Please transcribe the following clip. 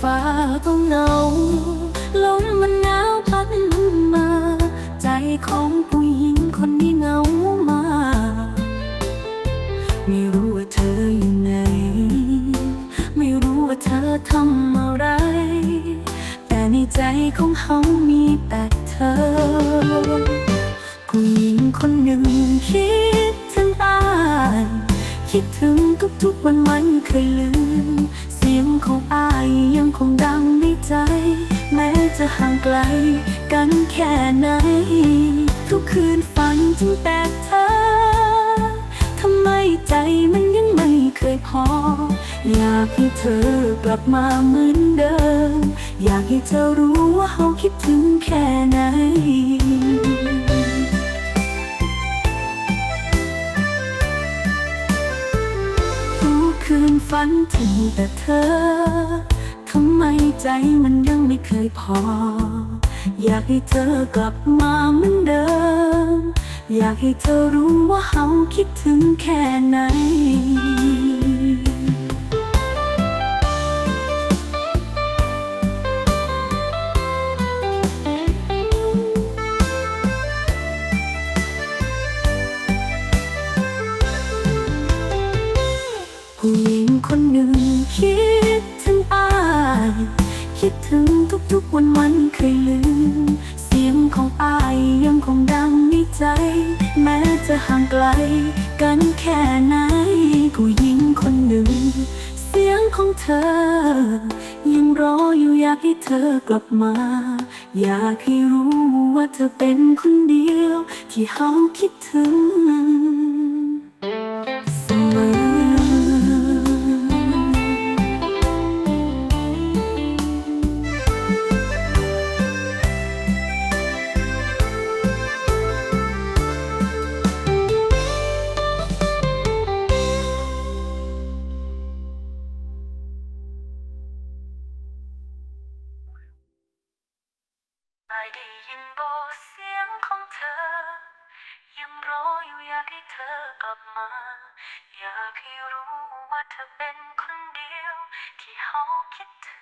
ฟ้าก็เหงาลมมันหนาวพัดมา ใจของผู้หญิงคนนี้เหงามาไม่รู้ว่าเธออยู่ไหน ไม่รู้ว่าเธอทำอะไร แต่ในใจของเขามีแต่เธอ ผู้หญิงคนหนึ่งคิดถึงอาย คิดถึงกับทุกวันวันเคยลืม สียงของอายยังคงดังในใจ แม้จะห่างไกลกันแค่ไหน ทุกคืนฝันถึงแต่เธอ ทำไมใจมันยังไม่เคยพอ อยากให้เธอกลับมาเหมือนเดิม อยากให้เธอรู้ว่าเขาคิดถึงแค่ไหน ฝันถึงแต่เธอ ทำไมใจมันยังไม่เคยพอ อยากให้เธอกลับมาเหมือนเดิม อยากให้เธอรู้ว่าเขาคิดถึงแค่ไหนผู้หญิง คนหนึ่ง คิดถึงอาย คิดถึงทุกๆวันวันเคยลืม เสียงของอายยังคงดังในใจ แม้จะห่างไกล กันแค่ไหนผู้หญิงคนหนึ่ง เสียงของเธอ ยังรออยู่อยากให้เธอกลับมา อยากให้รู้ว่าเธอเป็นคนเดียว ที่เขาคิดถึง ได้ยินโบเสียงของเธอ ยังรออยู่อยากให้เธอกลับมา อยากให้รู้ว่าเธอเป็นคนเดียว ที่เขาคิดถึง